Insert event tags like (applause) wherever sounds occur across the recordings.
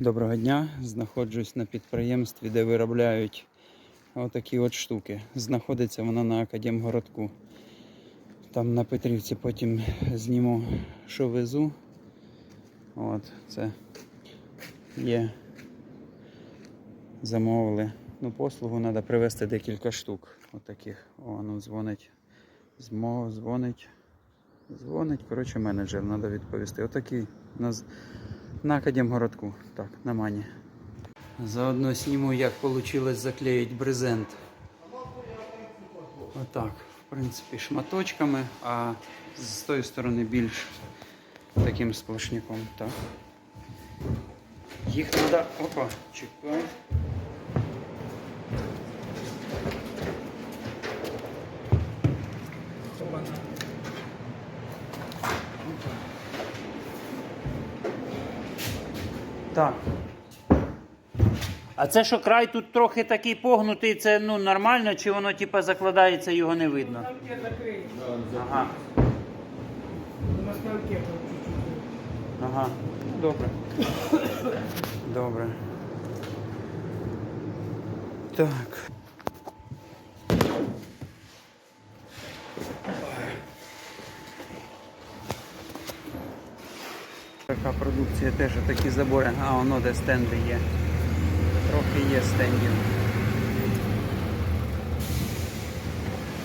Доброго дня. Знаходжусь на підприємстві, де виробляють отакі от штуки. Знаходиться воно на Академгородку. Там на Петрівці потім зніму, що везу. От, це є. Замовили. Ну, послугу треба привезти декілька штук. Отаких. О, ну дзвонить. Змо, дзвонить. Дзвонить, коротше, менеджер, треба відповісти. Отакий з- на Академгородку. Так, на мані. Заодно сніму, як вийшло заклеїти брезент. Отак, в принципі, шматочками, а з тої сторони більш таким сплошняком. Так. Їх треба. Опа, чекай. Так. А це що край тут трохи такий погнутий, це ну нормально, чи воно типа закладається, його не видно? Ага, На станке там чуть-чуть. Ага. Добре. Добре. Так. Така продукція теж такі забори. А, воно де стенди є. Трохи є стендів.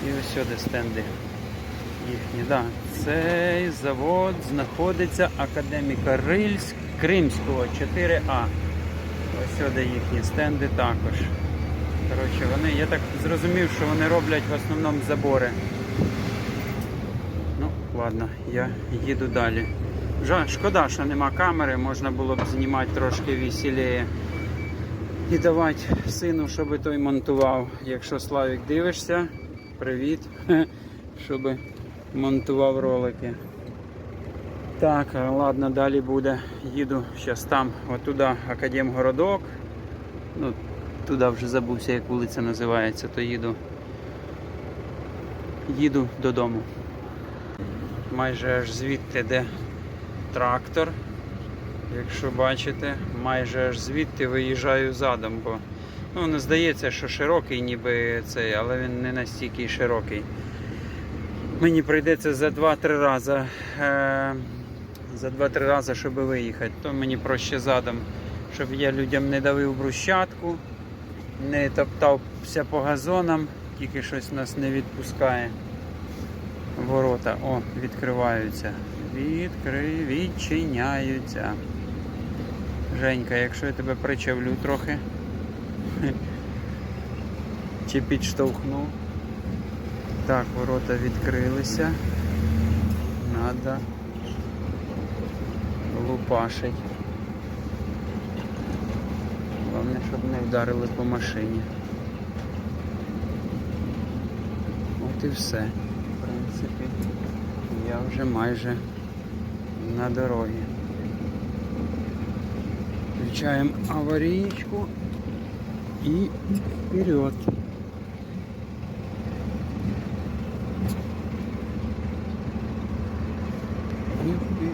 І ось сюди стенди їхні. Да. Цей завод знаходиться академіка Рильськ Кримського 4А. Ось сюди їхні стенди також. Коротше, вони, я так зрозумів, що вони роблять в основному забори. Ну, ладно, я їду далі. Жаль, шкода, що нема камери, можна було б знімати трошки веселіє. І давати сину, щоб той монтував. Якщо Славік дивишся, привіт. (laughs) Щоб монтував ролики. Так, ладно, далі буде. Їду зараз там, отуда Академгородок. Ну, туди вже забувся, як вулиця називається, то їду. Їду додому. Майже аж звідти, де трактор. Якщо бачите, майже аж звідти виїжджаю задом, бо ну, не здається, що широкий ніби цей, але він не настільки широкий. Мені прийдеться за 2-3 рази. Е, за 2-3 рази, щоб виїхати, то мені проще задом, щоб я людям не давив брусчатку, не топтався по газонам, тільки щось нас не відпускає. Ворота, о, відкриваються. Відкри... Відчиняються. Женька, якщо я тебе причавлю трохи. (laughs) Чи підштовхну. Так, ворота відкрилися. Надо лупашить. Головне, щоб не вдарили по машині. От і все. В принципі, я вже майже на дорогі. Включаємо аварійку і вперед. И вперед.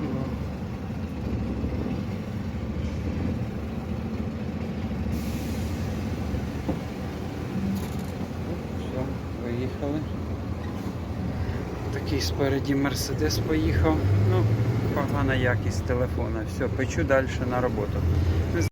Все, поїхали. Такий спереді Мерседес поїхав. Ну, погана якість телефона. Все, печу далі на роботу.